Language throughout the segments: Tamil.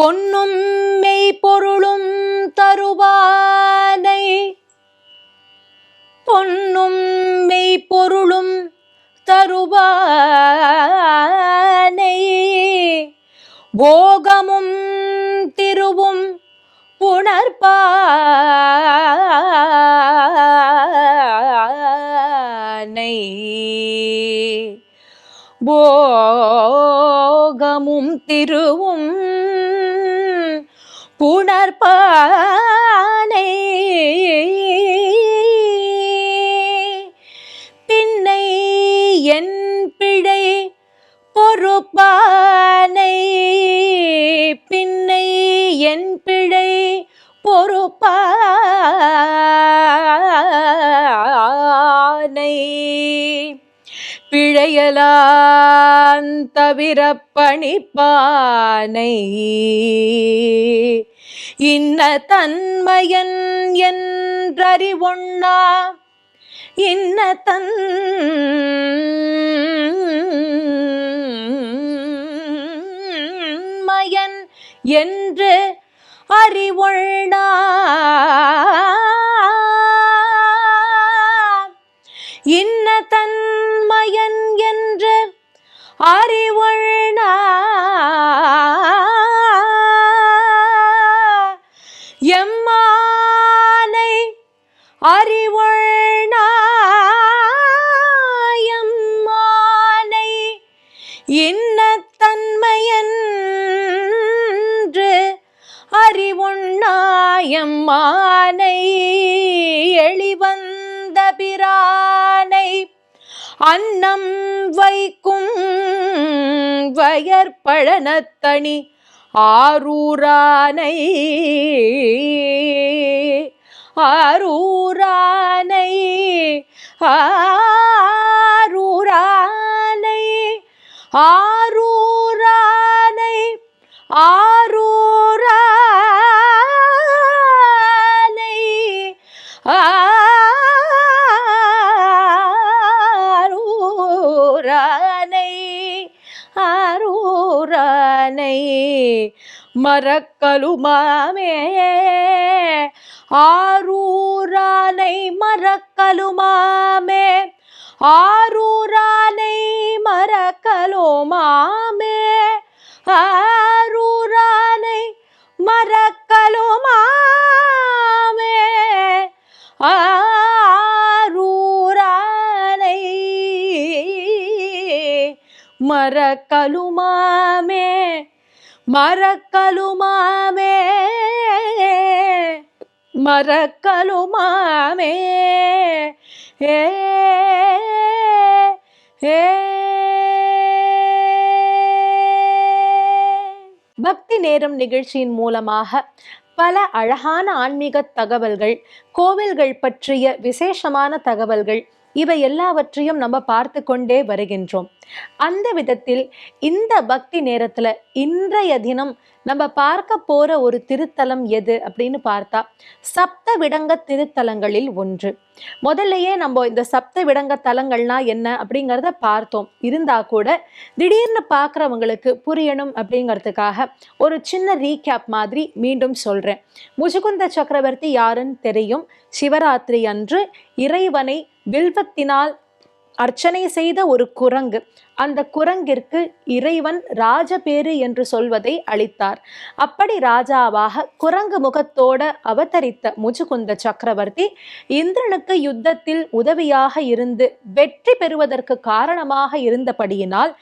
பொன்னும் மெய்ப்பொருளும் தருவானை. பொன்னும் மெய்ப்பொருளும் தருவானை. போகமும் திருவும் புணர்பானை போகமும் திருவும் புணர்பானை பின்னை என் பிழை பொறுப்பானை. பின்னை என் பிழை பொறுப்பானை. பிழையலான் தவிர பணிப்பானை. இன்ன தன்மயன் என்றறிவொண்ணா? இன்ன தன்மயன் என்று அறிவொள்ளா இன்ன தன்மயன் என்று அறி ஆரூரானை ஆரூரானை ஆரூரானை ஆ மறக்கலு மாமே ஆரூரானை மறக்கலு மாமே ஆரூரானை மறக்கலோ மாமே ஆரூரானை மரக்கலுமாமே ஆரூரானை மரக்கலுமாமே மரக்கலுமாமே ஏ ஏ பக்தி நேரம் நிகழ்ச்சியின் மூலமாக பல அழகான ஆன்மீக தகவல்கள் கோவில்கள் பற்றிய விசேஷமான தகவல்கள் இவை எல்லாவற்றையும் நம்ம பார்த்து கொண்டே வருகின்றோம். அந்த விதத்தில் இந்த பக்தி நேரத்தில் இன்றைய தினம் நம்ம பார்க்க போற ஒரு திருத்தலம் எது அப்படின்னு பார்த்தா சப்த விடங்க திருத்தலங்களில் ஒன்று. முதல்லயே நம்ம இந்த சப்த விடங்க தலங்கள்னா என்ன அப்படிங்கிறத பார்த்தோம். இருந்தா கூட திடீர்னு பார்க்குறவங்களுக்கு புரியணும் அப்படிங்கிறதுக்காக ஒரு சின்ன ரீகேப் மாதிரி மீண்டும் சொல்றேன். முசுகுந்த சக்கரவர்த்தி யாருன்னு தெரியும்? சிவராத்திரி அன்று இறைவனை வில்வத்தினால் அர்ச்சனை செய்த ஒரு குரங்கு. அந்த குரங்கிற்கு இறைவன் ராஜபேரு என்று சொல்வதை அளித்தார். அப்படி ராஜாவாக குரங்கு முகத்தோட அவதரித்த முஜுகுந்த சக்கரவர்த்தி இந்திரனுக்கு யுத்தத்தில் உதவியாக இருந்து வெற்றி பெறுவதற்கு காரணமாக இருந்தபடியினால்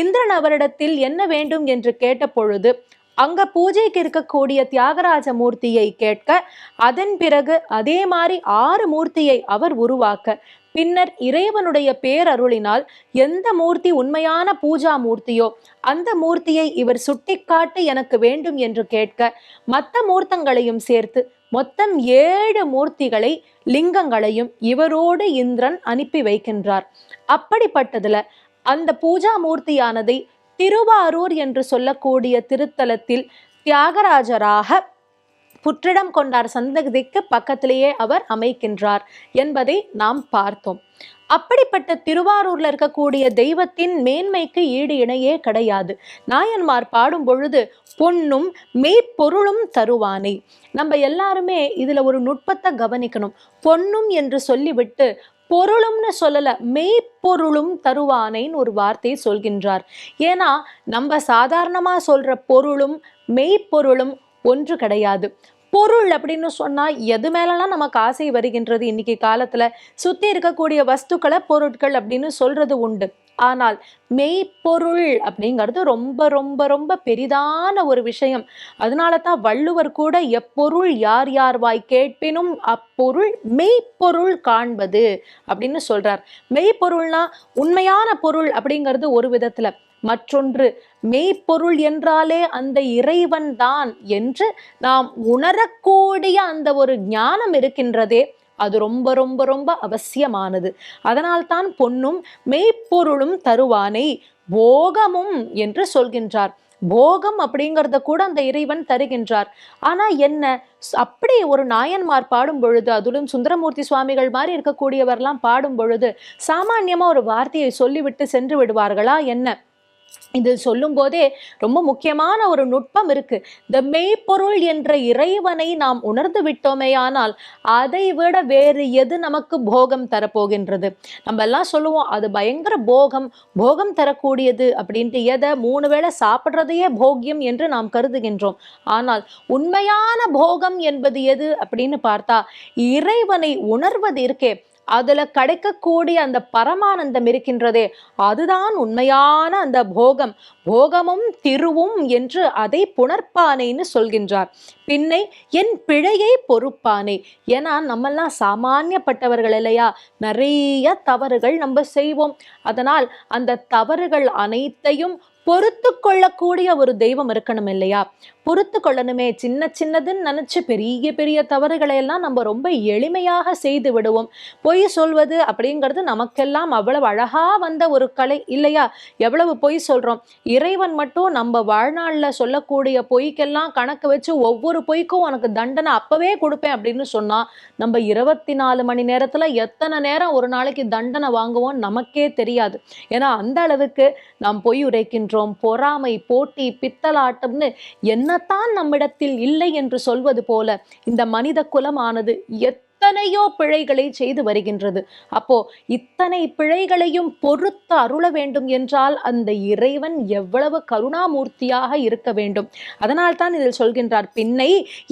இந்திரன் அவரிடத்தில் என்ன வேண்டும் என்று கேட்டபொழுது அங்க பூஜைக்கு இருக்கக்கூடிய தியாகராஜ மூர்த்தியை கேட்க அதன் பிறகு அதே மாதிரி ஆறு மூர்த்தியை அவர் உருவாக்க பின்னர் இறைவனுடைய பேரருளினால் எந்த மூர்த்தி உண்மையான பூஜா மூர்த்தியோ அந்த மூர்த்தியை இவர் சுட்டிக்காட்டி எனக்கு வேண்டும் என்று கேட்க மற்ற மூர்த்தங்களையும் சேர்த்து மொத்தம் ஏழு மூர்த்திகளை லிங்கங்களையும் இவரோடு இந்திரன் அனுப்பி வைக்கின்றார். அப்படிப்பட்டதுல அந்த பூஜா மூர்த்தியானதை திருவாரூர் என்று சொல்லக்கூடிய திருத்தலத்தில் தியாகராஜராக புற்றிடம் கொண்டார் சந்ததிக்கு பக்கத்திலேயே அவர் அமைக்கின்றார் என்பதை நாம் பார்த்தோம். அப்படிப்பட்ட திருவாரூர்ல இருக்கக்கூடிய தெய்வத்தின் மேன்மைக்கு ஈடு இணையே கிடையாது. நாயன்மார் பாடும் பொழுது பொன்னும் மெய்ப்பொருளும் தருவானை. நம்ம எல்லாருமே இதுல ஒரு நுட்பத்தை கவனிக்கணும். பொன்னும் என்று சொல்லிவிட்டு பொருளும்னு சொல்லலை மெய்ப்பொருளும் தருவானைன்னு ஒரு வார்த்தையை சொல்கின்றார். ஏன்னா நம்ம சாதாரணமாக சொல்கிற பொருளும் மெய்ப்பொருளும் ஒன்று கிடையாது. பொருள் அப்படின்னு சொன்னால் எது மேலெல்லாம் நமக்கு ஆசை வருகின்றது? இன்னைக்கு காலத்தில் சுற்றி இருக்கக்கூடிய வஸ்துக்களை பொருட்கள் அப்படின்னு சொல்கிறது உண்டு. ஆனால் மெய்ப்பொருள் அப்படிங்கிறது ரொம்ப ரொம்ப ரொம்ப பெரிதான ஒரு விஷயம். அதனால தான் வள்ளுவர் கூட எப்பொருள் யார் யார் வாய் கேட்பினும் அப்பொருள் மெய்ப்பொருள் காண்பது அப்படின்னு சொல்றார். மெய்ப்பொருள்னா உண்மையான பொருள் அப்படிங்கிறது ஒரு விதத்துல. மற்றொன்று மெய்ப்பொருள் என்றாலே அந்த இறைவன் தான் என்று நாம் உணரக்கூடிய அந்த ஒரு ஞானம் இருக்கின்றதே அது ரொம்ப ரொம்ப ரொம்ப அவசியமானது. அதனால்தான் பொன்னும் மெய்ப்பொருளும் தருவானை போகமும் என்று சொல்கின்றார். போகம் அப்படிங்கிறத கூட அந்த இறைவன் தருகின்றார். ஆனா என்ன அப்படி ஒரு நாயன்மார் பாடும் பொழுது அதிலும் சுந்தரமூர்த்தி சுவாமிகள் மாதிரி இருக்கக்கூடியவர்லாம் பாடும் பொழுது சாமான்யமா ஒரு வார்த்தையை சொல்லிவிட்டு சென்று விடுவார்களா? என்ன? இது சொல்லும் போதே ரொம்ப முக்கியமான ஒரு நுட்பம் இருக்கு. இந்த மெய்ப்பொருள் என்ற இறைவனை நாம் உணர்ந்து விட்டோமே ஆனால் அதை விட வேறு எது நமக்கு போகம் தரப்போகின்றது? நம்ம எல்லாம் சொல்லுவோம் அது பயங்கர போகம் போகம் தரக்கூடியது அப்படின்ட்டு எதை மூணு வேளை சாப்பிட்றதையே போக்கியம் என்று நாம் கருதுகின்றோம். ஆனால் உண்மையான போகம் என்பது எது அப்படின்னு பார்த்தா இறைவனை உணர்வது இருக்கே அதுல கிடைக்கக்கூடிய அந்த பரமானந்தம் இருக்கின்றதே அதுதான் உண்மையான அந்த போகம். போகமும் திருவும் என்று அதை புணர்ப்பானேன்னு சொல்கின்றார். பின்னை என் பிழையை பொறுப்பானே. ஏன்னா நம்மெல்லாம் சாமானியப்பட்டவர்கள் இல்லையா? நிறைய தவறுகள் நம்ம செய்வோம். அதனால் அந்த தவறுகள் அனைத்தையும் பொறுத்து கொள்ளக்கூடிய ஒரு தெய்வம் இருக்கணும் இல்லையா? பொறுத்து கொள்ளணுமே. சின்ன சின்னதுன்னு நினச்சி பெரிய பெரிய தவறுகளை எல்லாம் நம்ம ரொம்ப எளிமையாக செய்து விடுவோம். பொய் சொல்வது அப்படிங்கிறது நமக்கெல்லாம் அவ்வளவு அழகா வந்த ஒரு கலை இல்லையா? எவ்வளவு பொய் சொல்றோம். இறைவன் மட்டும் நம்ம வாழ்நாளில் சொல்லக்கூடிய பொய்க்கெல்லாம் கணக்கு வச்சு ஒவ்வொரு பொய்க்கும் உனக்கு தண்டனை அப்பவே கொடுப்பேன் அப்படின்னு சொன்னா நம்ம இருபத்தி நாலு மணி நேரத்துல எத்தனை நேரம் ஒரு நாளைக்கு தண்டனை வாங்குவோம் நமக்கே தெரியாது. ஏன்னா அந்த அளவுக்கு நாம் பொய் உரைக்கின்றோம். பொறாமை போட்டி பித்தலாட்டம்னு என்னத்தான் நம்மிடத்தில் இல்லை என்று சொல்வது போல இந்த மனித குலமானது எத் எத்தனையோ பிழைகளை செய்து வருகின்றது. அப்போ இத்தனை பிழைகளையும் பொறுத்து அருள வேண்டும் என்றால் அந்த இறைவன் எவ்வளவு கருணாமூர்த்தியாக இருக்க வேண்டும். அதனால் தான் இதில் சொல்கின்றார் பின்னை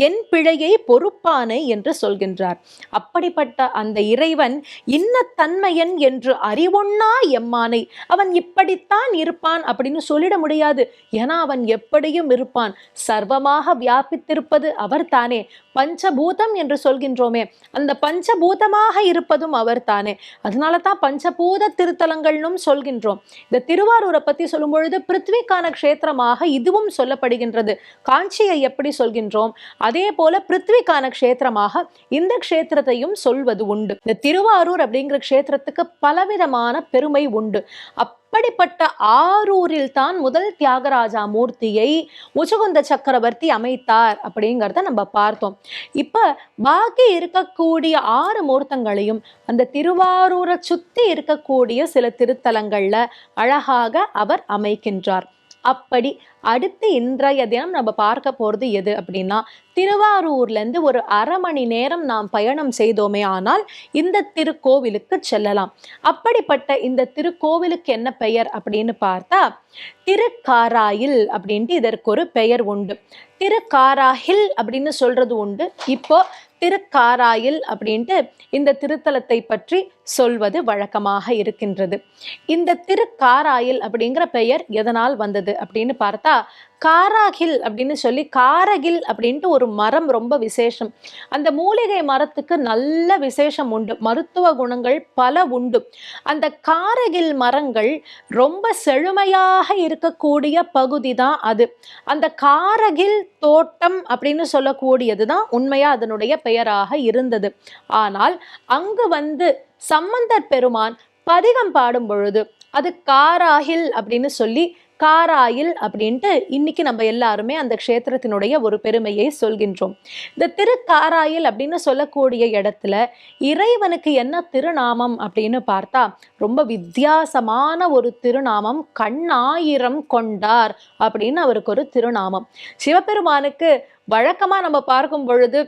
என் பிழையை பொறுப்பானை என்று சொல்கின்றார். அப்படிப்பட்ட அந்த இறைவன் இன்ன தன்மையன் என்று அறிவொன்னா எம்மானை அவன் இப்படித்தான் இருப்பான் அப்படின்னு சொல்லிட முடியாது. ஏன்னா அவன் எப்படியும் இருப்பான். சர்வமாக வியாபித்திருப்பது அவர் தானே பஞ்சபூதம் என்று சொல்கின்றோமே. அந்த பஞ்சபூதமாக இருப்பதும் அவர் தானே. அதனால தான் பஞ்சபூத திருத்தலங்கள்னும் சொல்கின்றோம். இந்த திருவாரூரை பத்தி சொல்லும் பொழுது பிருத்விக்கான க்ஷேத்திரமாக இதுவும் சொல்லப்படுகின்றது. காஞ்சியை எப்படி சொல்கின்றோம்? அதே போல பிருத்விக்கான க்ஷேத்திரமாக இந்த க்ஷேத்திரத்தையும் சொல்வது உண்டு. இந்த திருவாரூர் அப்படிங்கிற க்ஷேத்திரத்துக்கு பலவிதமான பெருமை உண்டு. அப் அப்படிப்பட்ட ஆரூரில் தான் முதல் தியாகராஜா மூர்த்தியை முச்சுகுந்த சக்கரவர்த்தி அமைத்தார் அப்படிங்கிறத நம்ம பார்த்தோம். இப்ப பாக்கி இருக்கக்கூடிய ஆறு மூர்த்தங்களையும் அந்த திருவாரூரை சுற்றி இருக்கக்கூடிய சில திருத்தலங்களில் அழகாக அவர் அமைக்கின்றார். அப்படி அடுத்து இன்றைய தினம் நம்ம பார்க்க போகிறது எது அப்படின்னா திருவாரூர்லேருந்து ஒரு அரை மணி நேரம் நாம் பயணம் செய்தோமே ஆனால் இந்த திருக்கோவிலுக்கு செல்லலாம். அப்படிப்பட்ட இந்த திருக்கோவிலுக்கு என்ன பெயர் அப்படின்னு பார்த்தா திருக்காராயில் அப்படின்ட்டு இதற்கு ஒரு பெயர் உண்டு. திருக்காராஹில் அப்படின்னு சொல்றது உண்டு. இப்போ திருக்காராயில் அப்படின்ட்டு இந்த திருத்தலத்தை பற்றி சொல்வது வழக்கமாக இருக்கின்றது. இந்த திருக்காராயில் அப்படிங்கிற பெயர் எதனால் வந்தது அப்படின்னு பார்த்தா காராகில் அப்படின்னு சொல்லி காரகில் அப்படின்ட்டு ஒரு மரம் ரொம்ப விசேஷம். அந்த மூலிகை மரத்துக்கு நல்ல விசேஷம் உண்டு. மருத்துவ குணங்கள் பல உண்டு. அந்த காரகில் மரங்கள் ரொம்ப செழுமையாக இருக்கக்கூடிய பகுதி தான் அது. அந்த காரகில் தோட்டம் அப்படின்னு சொல்லக்கூடியது தான் உண்மையாக அதனுடைய பெயராக இருந்தது. ஆனால் அங்கு வந்து சம்பந்தர் பெருமான் பதிகம் பாடும் பொழுது அது காராகில் அப்படின்னு சொல்லி காராயில் அப்படின்ட்டு இன்னைக்கு நம்ம எல்லாருமே அந்த க்ஷேத்திரத்தினுடைய ஒரு பெருமையை சொல்கின்றோம். இந்த திருக்காராயில் அப்படின்னு சொல்லக்கூடிய இடத்துல இறைவனுக்கு என்ன திருநாமம் அப்படின்னு பார்த்தா ரொம்ப வித்தியாசமான ஒரு திருநாமம் கண்ணாயிரம் கொண்டார் அப்படின்னு அவருக்கு ஒரு திருநாமம். சிவபெருமானுக்கு வழக்கமாக நம்ம பார்க்கும் பொழுது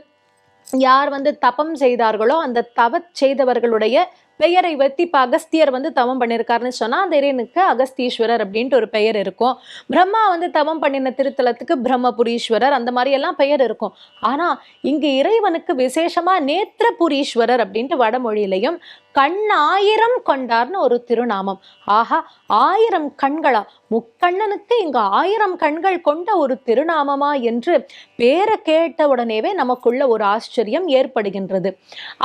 யார் வந்து தபம் செய்தார்களோ அந்த தவச் செய்தவர்களுடைய பெயரை வைத்து இப்போ அகஸ்தியர் வந்து தவம் பண்ணியிருக்காருன்னு சொன்னால் அந்த இறைனுக்கு அகஸ்தீஸ்வரர் அப்படின்ட்டு ஒரு பெயர் இருக்கும். பிரம்மா வந்து தவம் பண்ணின திருத்தலத்துக்கு பிரம்மபுரீஸ்வரர் அந்த மாதிரி எல்லாம் பெயர் இருக்கும். ஆனால் இங்கே இறைவனுக்கு விசேஷமாக நேத்திரபுரீஸ்வரர் அப்படின்ட்டு வடமொழியிலையும் கண்ணாயிரம் கொண்டார்னு ஒரு திருநாமம். ஆஹா ஆயிரம் கண்களா? முக்கண்ணனுக்கு இங்கு ஆயிரம் கண்கள் கொண்ட ஒரு திருநாமமா என்று பேரை கேட்ட உடனேவே நமக்குள்ள ஒரு ஆச்சரியம் ஏற்படுகின்றது.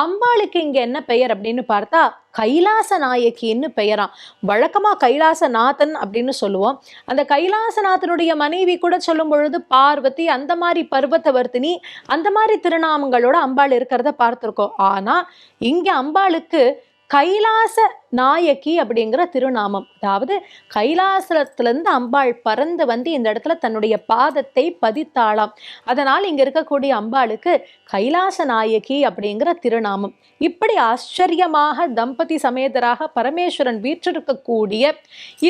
அம்பாளுக்கு இங்க என்ன பெயர் அப்படின்னு பார்த்தா கைலாச நாயகின்னு பெயராம். வழக்கமா கைலாசநாதன் அப்படின்னு சொல்லுவோம். அந்த கைலாசநாதனுடைய மனைவி கூட சொல்லும் பொழுது பார்வதி அந்த மாதிரி பர்வதவர்த்தினி அந்த மாதிரி திருநாமங்களோட அம்பாள் இருக்கிறத பார்த்துருக்கோம். ஆனா இங்க அம்பாளுக்கு கைலாச நாயகி அப்படிங்கிற திருநாமம். அதாவது கைலாசத்திலிருந்து அம்பாள் பறந்து வந்து இந்த இடத்துல தன்னுடைய பாதத்தை பதித்தாளாம். அதனால் இங்க இருக்கக்கூடிய அம்பாளுக்கு கைலாச நாயகி அப்படிங்கிற திருநாமம். இப்படி ஆச்சரியமாக தம்பதி சமேதராக பரமேஸ்வரன் வீற்றிருக்கக்கூடிய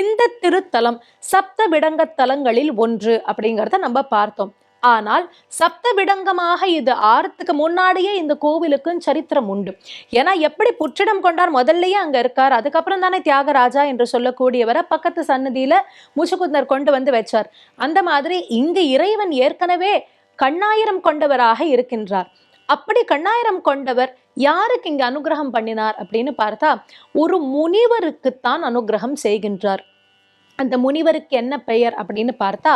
இந்த திருத்தலம் சப்த விடங்க தலங்களில் ஒன்று அப்படிங்கிறத நம்ம பார்த்தோம். ஆனால் சப்தபிடங்கமாக இது ஆறத்துக்கு முன்னாடியே இந்த கோவிலுக்கும் சரித்திரம் உண்டு. ஏன்னா எப்படி புற்றிடம் கொண்டார் முதல்லயே அங்க இருக்கார் அதுக்கப்புறம் தானே தியாகராஜா என்று சொல்லக்கூடியவரை பக்கத்து சன்னதியில முச்சுக்குந்தர் கொண்டு வந்து வச்சார். அந்த மாதிரி இங்கு இறைவன் ஏற்கனவே கண்ணாயிரம் கொண்டவராக இருக்கின்றார். அப்படி கண்ணாயிரம் கொண்டவர் யாருக்கு இங்க அனுகிரகம் பண்ணினார் அப்படின்னு பார்த்தா ஒரு முனிவருக்குத்தான் அனுகிரகம் செய்கின்றார். அந்த முனிவருக்கு என்ன பெயர் அப்படின்னு பார்த்தா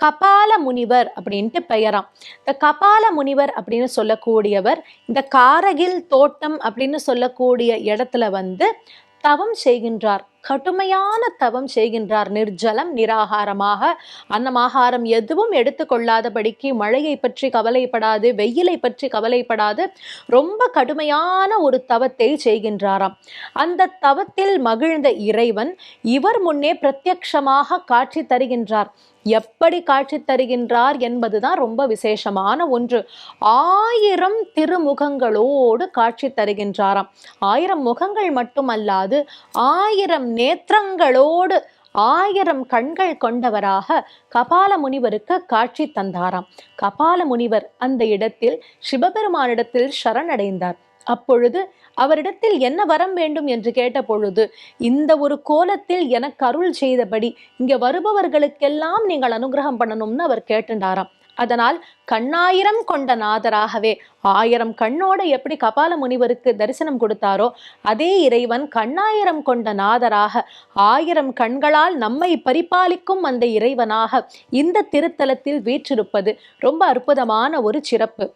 கபால முனிவர் அப்படின்ட்டு பெயராம். இந்த கபால முனிவர் அப்படின்னு சொல்லக்கூடியவர் இந்த காரகில் தோட்டம் அப்படின்னு சொல்லக்கூடிய இடத்துல வந்து தவம் செய்கின்றார். கடுமையான தவம் செய்கின்றார். நிர்ஜலம் நிராகாரமாக. அன்னமாகாரம் எதுவும் எடுத்துக்கொள்ளாதபடிக்கு மழையை பற்றி கவலைப்படாது வெயிலை பற்றி கவலைப்படாது. ரொம்ப கடுமையான ஒரு தவத்தை செய்கின்றாராம். அந்த தவத்தில் மகிழ்ந்த இறைவன் இவர் முன்னே பிரத்யக்ஷமாக காட்சி தருகின்றார். எப்படி காட்சி தருகின்றார் என்பதுதான் ரொம்ப விசேஷமான ஒன்று. ஆயிரம் திருமுகங்களோடு காட்சி தருகின்றாராம். ஆயிரம் முகங்கள் மட்டுமல்லாது ஆயிரம் நேத்திரங்களோடு ஆயிரம் கண்கள் கொண்டவராக கபால முனிவருக்கு காட்சி தந்தாராம். கபால முனிவர் அந்த இடத்தில் சிவபெருமானிடத்தில் சரணடைந்தார். அப்பொழுது அவரிடத்தில் என்ன வரம் வேண்டும் என்று கேட்ட பொழுது இந்த ஒரு கோலத்தில் எனக்கு அருள் செய்தபடி இங்க வருபவர்களுக்கெல்லாம் நீங்கள் அனுகிரகம் பண்ணணும்னு அவர் கேட்டுண்டாராம். அதனால் கண்ணாயிரம் கொண்ட நாதராகவே ஆயிரம் கண்ணோட எப்படி கபால முனிவருக்கு தரிசனம் கொடுத்தாரோ அதே இறைவன் கண்ணாயிரம் கொண்ட நாதராக ஆயிரம் கண்களால் நம்மை பரிபாலிக்கும் அந்த இறைவனாக இந்த திருத்தலத்தில் வீற்றிருப்பது ரொம்ப அற்புதமான ஒரு சிறப்பு.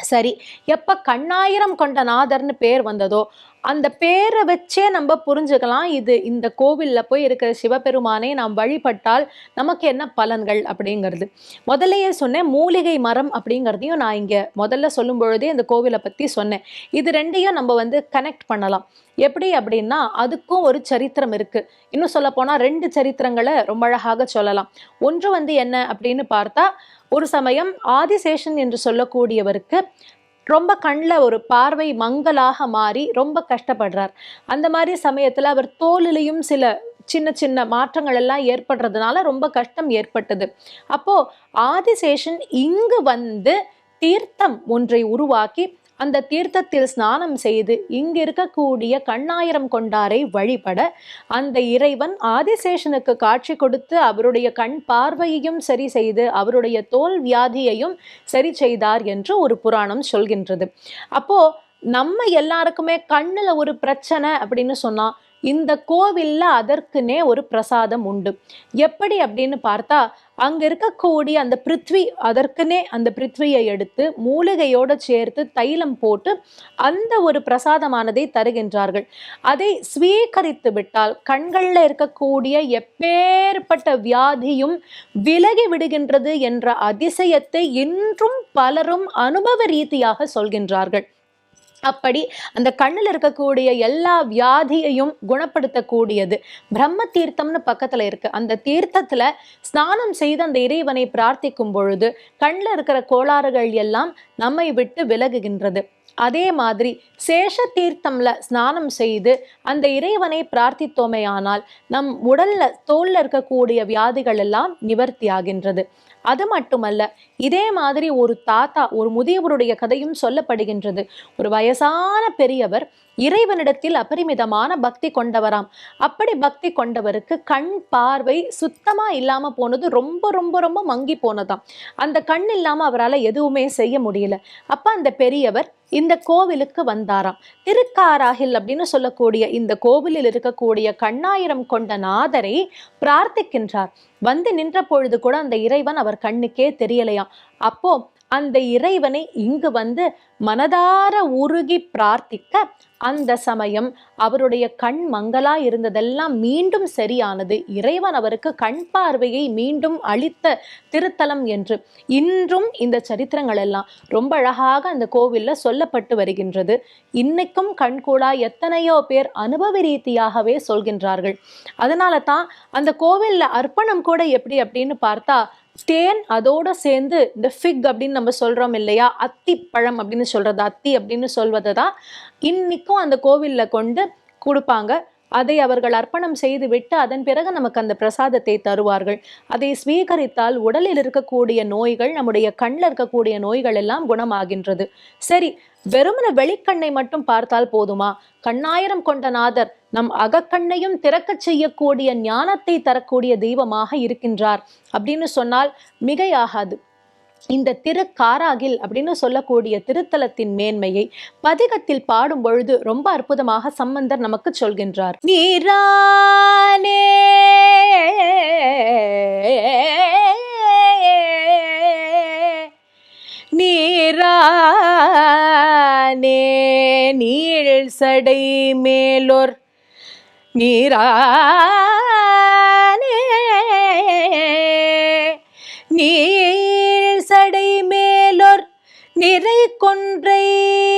சரி எப்ப கண்ணாயிரம் கொண்ட நாதர்னு பேர் வந்ததோ அந்த பேரை வச்சே நம்ம புரிஞ்சுக்கலாம். இது இந்த கோவிலில் போய் இருக்கிற சிவபெருமானை நாம் வழிபட்டால் நமக்கு என்ன பலன்கள் அப்படிங்கிறது. முதல்லையே சொன்னேன் மூலிகை மரம் அப்படிங்கிறதையும் நான் இங்கே முதல்ல சொல்லும் பொழுதே இந்த கோவிலை பற்றி சொன்னேன். இது ரெண்டையும் நம்ம வந்து கனெக்ட் பண்ணலாம். எப்படி அப்படின்னா அதுக்கும் ஒரு சரித்திரம் இருக்கு. இன்னும் சொல்ல ரெண்டு சரித்திரங்களை ரொம்ப அழகாக சொல்லலாம். ஒன்று வந்து என்ன அப்படின்னு பார்த்தா ஒரு சமயம் ஆதிசேஷன் என்று சொல்லக்கூடியவருக்கு ரொம்ப கண்ணில் ஒரு பார்வை மங்கலாக மாறி ரொம்ப கஷ்டப்படுறார். அந்த மாதிரி சமயத்தில் அவர் தோலிலையும் சில சின்ன சின்ன மாற்றங்கள் எல்லாம் ஏற்படுறதுனால ரொம்ப கஷ்டம் ஏற்பட்டது. அப்போ ஆதிசேஷன் இங்கு வந்து தீர்த்தம் ஒன்றை உருவாக்கி அந்த தீர்த்தத்தில் ஸ்நானம் செய்து இங்கு இருக்கக்கூடிய கண்ணாயிரம் கொண்டாரை வழிபட அந்த இறைவன் ஆதிசேஷனுக்கு காட்சி கொடுத்து அவருடைய கண் பார்வையையும் சரி செய்து அவருடைய தோல் வியாதியையும் சரி செய்தார் என்று ஒரு புராணம் சொல்கின்றது. அப்போ நம்ம எல்லாருக்குமே கண்ணில் ஒரு பிரச்சனை அப்படின்னு சொன்னால் இந்த கோவிலில் அதற்குனே ஒரு பிரசாதம் உண்டு. எப்படி அப்படின்னு பார்த்தா அங்க இருக்கக்கூடிய அந்த பிருத்வி அதற்குனே அந்த பிருத்வியை எடுத்து மூலிகையோடு சேர்த்து தைலம் போட்டு அந்த ஒரு பிரசாதமானதை தருகின்றார்கள். அதை ஸ்வீகரித்து விட்டால் கண்களில் இருக்கக்கூடிய எப்பேற்பட்ட வியாதியும் விலகி விடுகின்றது என்ற அதிசயத்தை இன்றும் பலரும் அனுபவ ரீதியாக சொல்கின்றார்கள். அப்படி அந்த கண்ணில் இருக்கக்கூடிய எல்லா வியாதியையும் குணப்படுத்தக்கூடியது. பிரம்ம தீர்த்தம்னு பக்கத்துல இருக்கு. அந்த தீர்த்தத்தில் ஸ்நானம் செய்து அந்த இறைவனை பிரார்த்திக்கும் பொழுது கண்ணில் இருக்கிற கோளாறுகள் எல்லாம் நம்மை விட்டு விலகுகின்றது. அதே மாதிரி சேஷ தீர்த்தம்ல ஸ்நானம் செய்து அந்த இறைவனை பிரார்த்தித்தோமேயானால் நம் உடல்ல தோல்ல இருக்கக்கூடிய வியாதிகள் எல்லாம் நிவர்த்தி ஆகின்றது அது மட்டுமல்ல இதே மாதிரி ஒரு தாத்தா ஒரு முதியவருடைய கதையும் சொல்லப்படுகின்றது. ஒரு வயசான பெரியவர் இறைவனிடத்தில் அபரிமிதமான பக்தி கொண்டவராம். அப்படி பக்தி கொண்டவருக்கு கண் பார்வை சுத்தமா இல்லாம போனது ரொம்ப ரொம்ப ரொம்ப மங்கி போனதாம். அந்த கண் இல்லாம அவரால் எதுவுமே செய்ய முடியல. அப்ப அந்த பெரியவர் இந்த கோவிலுக்கு வந்தாராம். திருக்காராகில் அப்படின்னு சொல்லக்கூடிய இந்த கோவிலில் இருக்கக்கூடிய கண்ணாயிரம் கொண்ட நாதரை பிரார்த்திக்கின்றார். வந்து நின்ற பொழுது கூட அந்த இறைவன் அவர் கண்ணுக்கே தெரியலையாம். அப்போ அந்த இறைவனை இங்கு வந்து மனதார உருகி பிரார்த்திக்க அந்த சமயம் அவருடைய கண் மங்களா இருந்ததெல்லாம் மீண்டும் சரியானது. இறைவன் அவருக்கு கண் பார்வையை மீண்டும் அளித்த திருத்தலம் என்று இன்றும் இந்த சரித்திரங்கள் எல்லாம் ரொம்ப அழகாக அந்த கோவில்ல சொல்லப்பட்டு வருகின்றது. இன்னைக்கும் கண்கூடா எத்தனையோ பேர் அனுபவ ரீதியாகவே சொல்கின்றார்கள். அதனால தான் அந்த கோவில்ல அர்ப்பணம் கூட எப்படி அப்படின்னு பார்த்தா தேன் அதோட சேர்ந்து இந்த ஃபிக் அப்படின்னு நம்ம சொல்றோம் இல்லையா? அத்தி பழம் அப்படின்னு சொல்றது அத்தி அப்படின்னு சொல்வதை தான் இன்னைக்கும் அந்த கோவிலில் கொண்டு கொடுப்பாங்க. அதை அவர்கள் அர்ப்பணம் செய்து விட்டு அதன் பிறகு நமக்கு அந்த பிரசாதத்தை தருவார்கள். அதை ஸ்வீகரித்தால் உடலில் இருக்கக்கூடிய நோய்கள் நம்முடைய கண்ணில் இருக்கக்கூடிய நோய்கள் எல்லாம் குணமாகின்றது. சரி வெறுமன வெளிக்கண்ணை மட்டும் பார்த்தால் போதுமா? கண்ணாயிரம் கொண்ட நாதர் நம் அகக்கண்ணையும் திறக்கச் செய்யக்கூடிய ஞானத்தை தரக்கூடிய தெய்வமாக இருக்கின்றார். அப்படின்னு சொன்னால் மிகையாகாது. இந்த திருக்காராகில் அப்படின்னு சொல்லக்கூடிய திருத்தலத்தின் மேன்மையை பதிகத்தில் பாடும் பொழுது ரொம்ப அற்புதமாக சம்பந்தர் நமக்கு சொல்கின்றார். நீரானே நீரானே நீள் சடை மேலோர் நீரானே நீள் சடை மேலோர் நிறை கொன்றை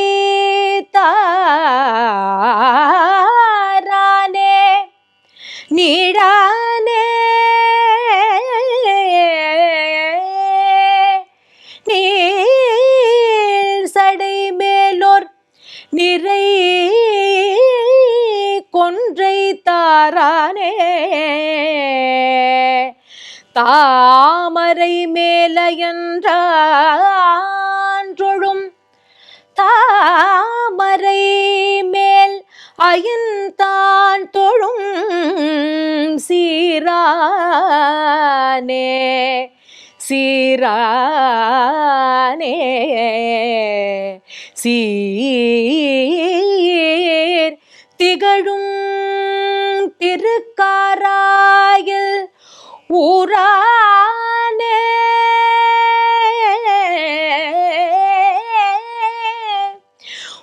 தாமரை மேலையன்றொழும் தாமரை மேல் அயன்தான் தொழும் சீரானே சீரானே. சீர் திகழும் திருக்காரா ஊரானே.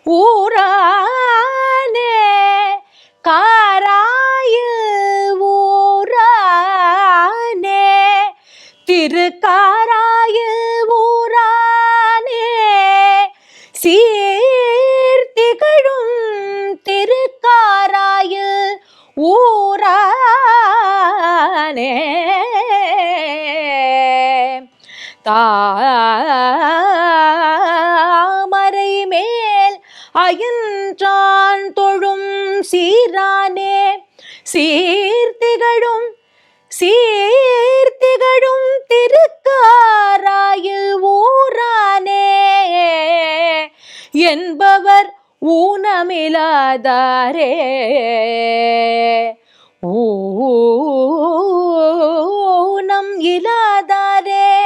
ஊரானே காராயில் ஊரானே திருக்காராயில் ஊரானே. சீர்த்திகழும் திருக்காராயில் ஊரானே என்பவர் ஊனமிலாதாரே ஊனம் இலாதாரே.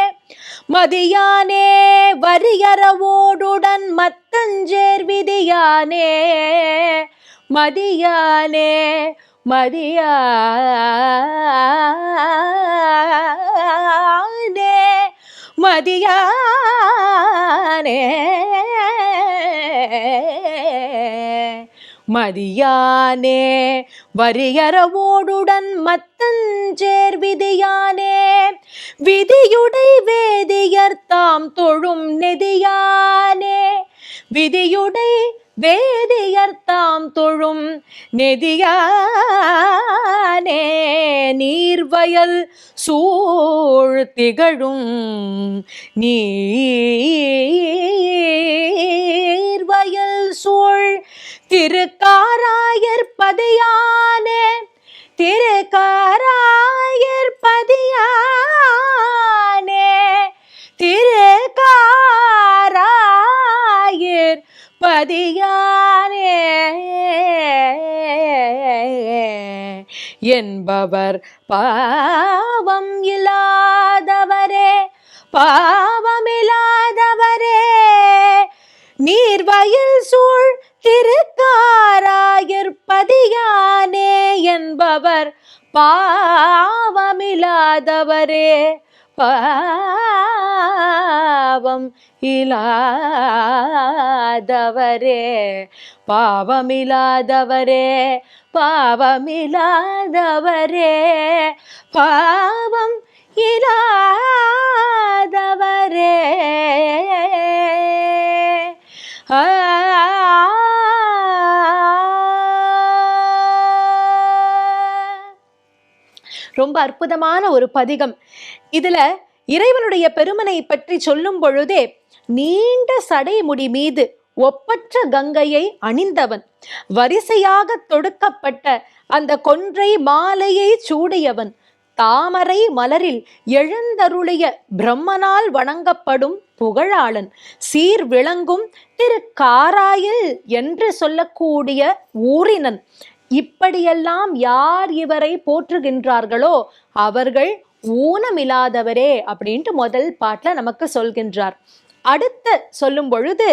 மதியானே வரியறவோடுடன் மத்தஞ்சேர் விதியானே. மதியானே மதியானே. மதியானே. மதியானே வரியறவோடுடன் மத்தஞ்சேர் விதியானே விதியுடை வேதியர் தாம் தொழும் நெதியானே. விதியுடை வேதியர் தாம் தொழும் நெதியானே. நீர்வயல் சூழ் திகழும் நீ திருக்காராயர் பதியானே திருக்காராயர் பதியானே திருக்காராயர் பதியானே. என்பவர் பாவம் இல்லாதவரே பாவமில்லாதவரே நீர்வயல் சூழ் திருக்காராயர் பதியானே என்பவர். பாவமில்லாதவரே பாவம் இல்லாதவரே பாவமில்லாதவரே பாவமில்லாதவரே பாவம் இல்லாதவரே ரொம்ப அற்புதமான ஒரு பதிகம். இதுல இறைவனுடைய பெருமனை பற்றி சொல்லும் பொழுதே நீண்ட சடைமுடி மீது ஒப்பற்ற கங்கையை அணிந்தவன். வரிசையாக தொடுக்கப்பட்ட அந்த கொன்றை மாலையை சூடியவன். தாமரை மலரில் எழுந்தருளிய பிரம்மனால் வணங்கப்படும் புகழாளன் சீர் விளங்கும் திரு காராயில் என்று சொல்லக்கூடிய ஊரினன். இப்படியெல்லாம் யார் இவரை போற்றுகின்றார்களோ அவர்கள் ஊனமில்லாதவரே அப்படின்ட்டு முதல் பாட்டில் நமக்கு சொல்கின்றார். அடுத்த சொல்லும் பொழுது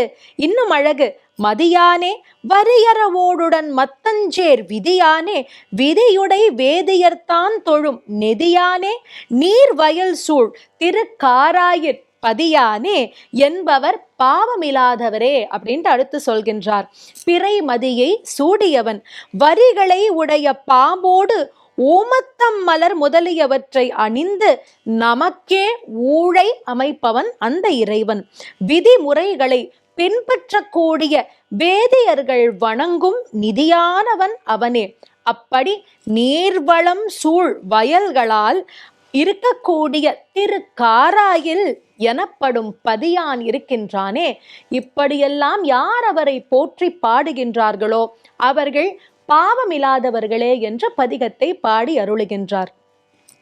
இன்னும் அழகு. மதியானே வரியறவோடுடன் மத்தஞ்சேர் விதியானே விதியுடை வேதியர்தான் தொழும் நெதியானே நீர் வயல் சூழ் திருக்காராயிற் பதியானே என்பவர் பாவமில்லாதவரே அப்படின்ட்டு அடுத்து சொல்கின்றார். பிறை மதியை சூடியவன் வரிகளை உடைய பாம்போடு ஓமத்தம் மலர் முதலியவற்றை அணிந்து நமக்கே ஊழை அமைப்பவன் அந்த இறைவன். விதிமுறைகளை பின்பற்றக்கூடிய வேதியர்கள் வணங்கும் நிதியானவன் அவனே. அப்படி நீர்வளம் சூழ் வயல்களால் இருக்கக்கூடிய திரு காராயில் எனப்படும் பதியான் இருக்கின்றானே. இப்படியெல்லாம் யார் அவரை போற்றி பாடுகின்றார்களோ? அவர்கள் பாவமில்லாதவர்களே என்ற பதிகத்தை பாடி அருளுகின்றார்.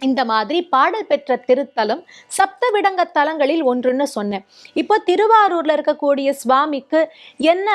இந்த மாதிரி பாடல் பெற்ற திருத்தலம் சப்தவிடங்க தலங்களில் ஒன்றுன்னு சொன்னேன். இப்போ திருவாரூர்ல இருக்கக்கூடிய சுவாமிக்கு என்ன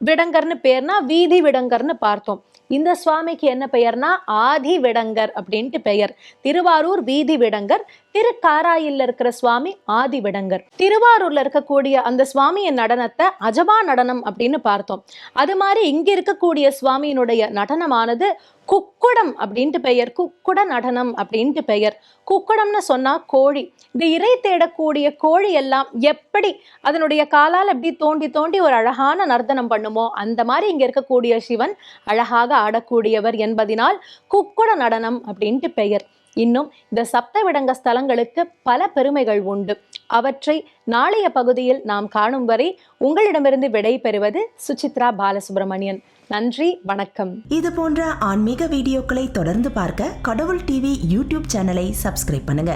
விடங்கர்னு பேர்னா வீதி விடங்கர்னு பார்த்தோம். இந்த சுவாமிக்கு என்ன பெயர்னா ஆதி விடங்கர் அப்படின்ட்டு பெயர். திருவாரூர் வீதி விடங்கர் திருக்காராயில்ல இருக்கிற சுவாமி ஆதிவிடங்கர். திருவாரூர்ல இருக்கக்கூடிய அந்த சுவாமியின் நடனத்தை அஜபா நடனம் அப்படின்னு பார்த்தோம். அது மாதிரி இங்க இருக்கக்கூடிய சுவாமியினுடைய நடனமானது குக்குடம் அப்படின்ட்டு பெயர். குக்குட நடனம் அப்படின்ட்டு பெயர். குக்குடம்னு சொன்னா கோழி. இந்த இறை தேடக்கூடிய கோழி எல்லாம் எப்படி அதனுடைய காலால் எப்படி தோண்டி தோண்டி ஒரு அழகான நர்த்தனம் பண்ணுமோ அந்த மாதிரி இங்க இருக்கக்கூடிய சிவன் அழகாக ஆடக்கூடியவர் என்பதினால் குக்குட நடனம் அப்படின்ட்டு பெயர். இன்னும் இந்த சப்தவிடங்க ஸ்தலங்களுக்கு பல பெருமைகள் உண்டு. அவற்றை நாளைய பகுதியில் நாம் காணும் வரை உங்களிடமிருந்து விடை பெறுவது சுசித்ரா பாலசுப்ரமணியன். நன்றி வணக்கம். இது போன்ற ஆன்மீக வீடியோக்களை தொடர்ந்து பார்க்க கடவுள் டிவி யூடியூப் சேனலை சப்ஸ்கிரைப் பண்ணுங்க.